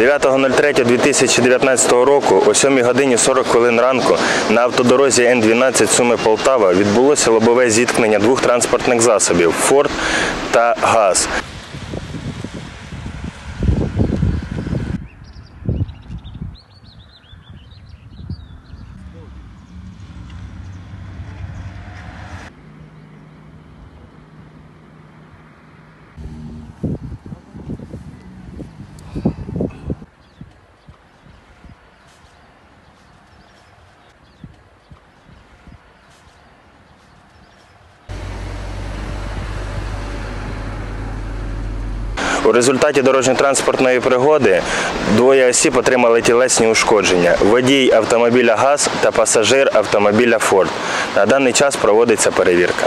9.03.2019 року о 7 годині 40 хвилин ранку на автодорозі Н-12 Суми Полтава відбулося лобове зіткнення двох транспортних засобів Форд та ГАЗ. У результаті дорожньо-транспортної пригоди двоє осіб отримали тілесні ушкодження: водій автомобіля ГАЗ та пасажир автомобіля Форд. На даний час проводиться перевірка.